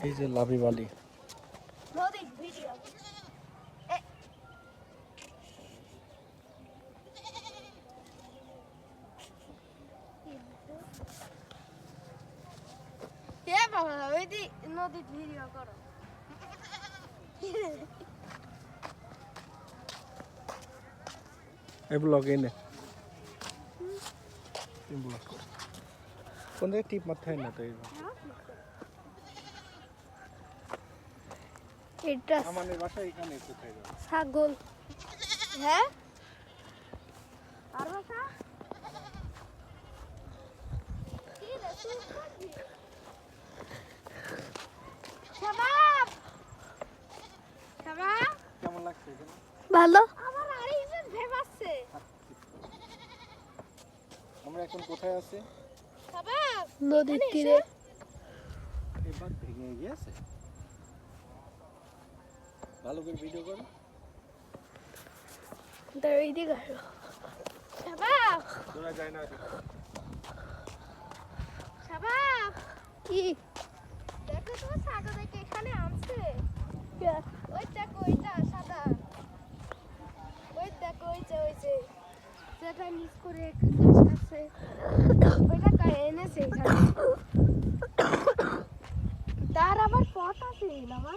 এই যে লাভি বালি নদীর ভিডিও এ বাবা ওই দি নদীর ভিডিও করো এই ব্লগ এই নে ব্লগ কোন জায়গায় টিপ মারতে হয় না তো এই এটা আমাদের বাসা এখানে কোথায় যাবে ছাগল। হ্যাঁ? আর বাসা? কি রে তুই করবি শাবাব! শাবাব! কেমন লাগছে এখানে? ভালো। আমার এখন কোথায় আছি? শাবাব! নদীর তীরে। এবার ভেঙে গিয়েছে? ভালো করে ভিডিও করো। দাঁড়িয়ে দিকে শাবাব তোরা যায় না শাবাব কি? দেখো তো ছাগল দেখে এখানে আনছে ওই দেখো ওইটা সাদা ওই দেখো ওই যে ওই যে যেটা মিস করে আছে ওইটা কা এনেছে এখানে তার আবার পথ আছে না মা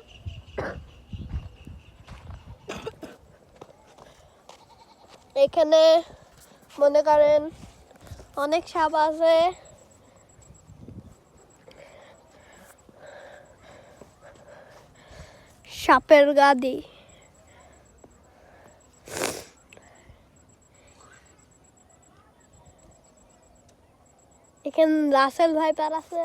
এখানে মনে করেন অনেক সাপ আছে। সাপের গাদি। এখানে রাসেল ভাইপার আছে।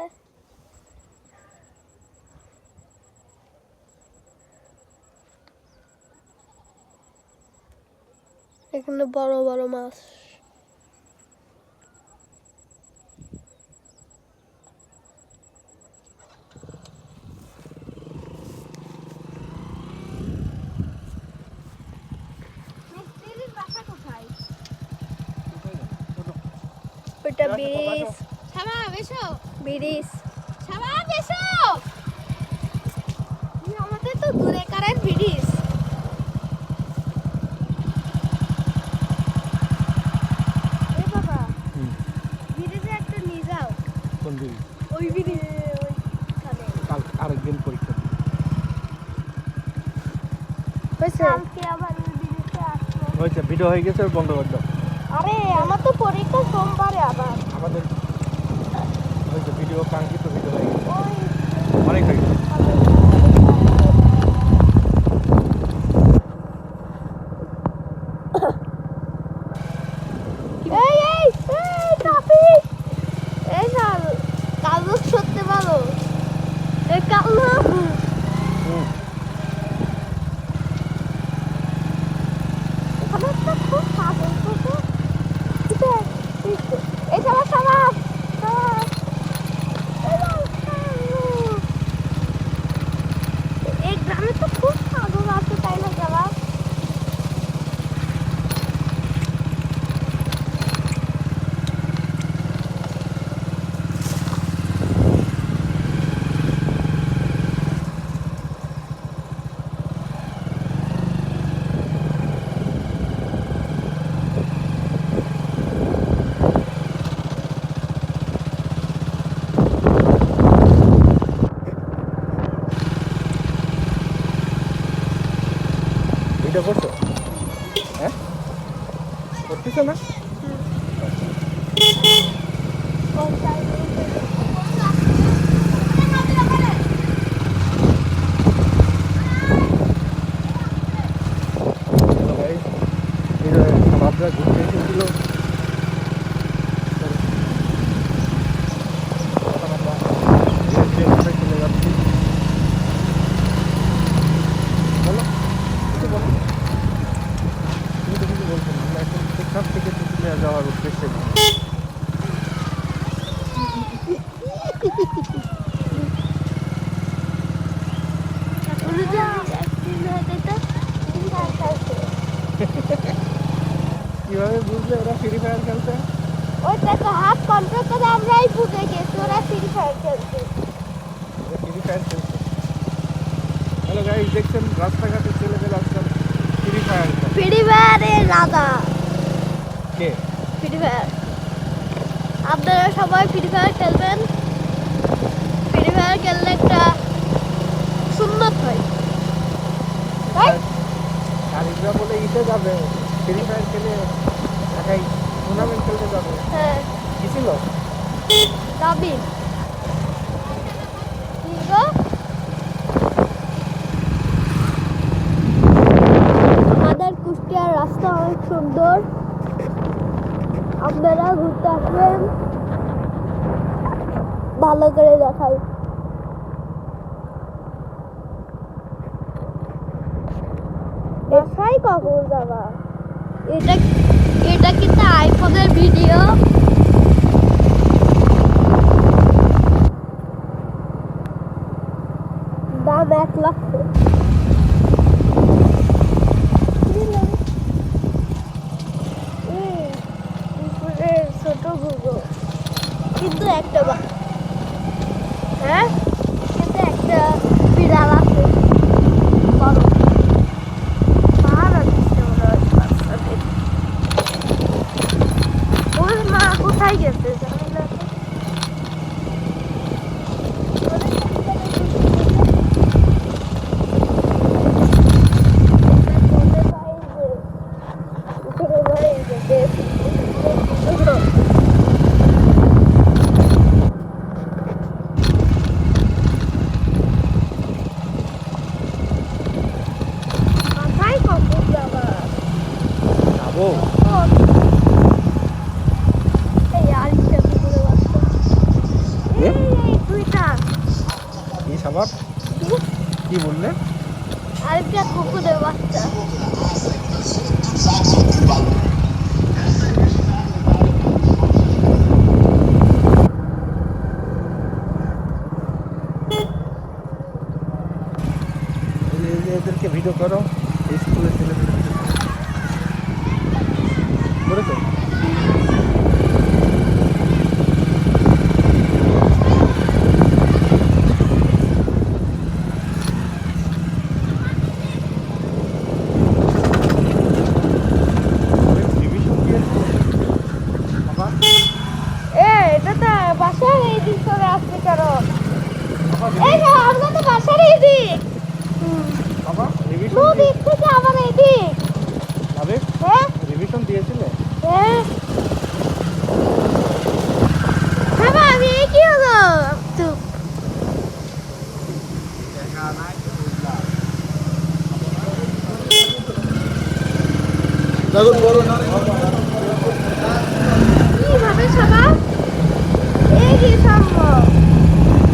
এখানে বড় বড় মাছ। মিস্ত্রির বাসা কোথায় ওইটা ব্রিজ। শামা এসো ব্রিজ। শামা এসো আমাদের তো দূরে কারের ব্রিজ। আবার ব্রিজে হয়েছে ভিডিও হয়ে গেছে বন্ধ করে দাও। আরে আমার তো পরীক্ষা সোমবারে আবার। আমাদের হয়েছে ভিডিও কাঙ্ক্ষিত ভিডিও হয়ে গেছে। অনেক হয়ে গেছে এই এই এই ট্রাফিক এই শাল কাগজ করতে পারো এই কালো হুম। এখানে একটা খুব পাগল থাকে এই সবার সমাজ এই গ্রামে তো খুব পাগল আছে তাই না যাবা ভিডিও করছ হ্যাঁ করতেছো না? বাবরা ঘুরতে এসেছিল এখন আমরা ট্রেনে চলে যাচ্ছি বলো কিছু বলো তুমি তো কিছু বলছো না আমরা এখন সেখান থেকে তুলে যাওয়ার উদ্দেশ্যে কীভাবে বুঝলে ওরা ফ্রি ফায়ার কন্ট্রোল করে আমরাই বুঝে গেছি ওরা ফ্রি ফায়ার ওরা ফ্রি ফায়ার খেলছে। হ্যালো গাইস দেখছেন রাস্তাঘাটে ছেলেদের আজকাল ফ্রি ফায়ার ফ্রি ফায়ারের রাজা কে? ফ্রি ফায়ার আপনারা সবাই ফ্রি ফায়ার খেলবেন। ফ্রি ফায়ার খেললে একটা সুন্নত হয়। তাই? আরিফরা বলে ইতে যাবে। ফ্রি ফায়ার খেলে একাই টুর্নামেন্ট খেলতে যাবে। হ্যাঁ। কি ছিল? গো আমাদের কুষ্টিয়ার রাস্তা অনেক সুন্দর। আপনারা ঘুরতে আসবেন। ভালো করে দেখাই। দেখাই কখন যাবা? এটা এটা কিন্তু আইফোনের ভিডিও কিন্তু একটা বা হ্যাঁ? কিন্তু একটা বিড়াল আছে বড় ভালো দিচ্ছে মনে হয় বাচ্চাদের। ওর মা কোথায় গেছে জানি না তো। মাথায় কখন যাবা যাব এই আরেকটা কুকুরের বাচ্চা এই এই দুইটা কি সাবাব? কি বললে? আরেকটা কুকুরের বাচ্চা। এদেরকে ভিডিও করো এই স্কুলের ছেলেদের করেছ রিভিশন দিয়েছে বাবা এ এটা তো বাসার এই দিক করে আসছে কারণ বাবা এই যে আমরা তো বাসার এই দিক বাবা রিভিশন নদীর থেকে আবার এই দিক যাবে হ্যাঁ? রিভিশন দিয়েছিলে? হ্যাঁ। বাবা আমি এই কি হলো?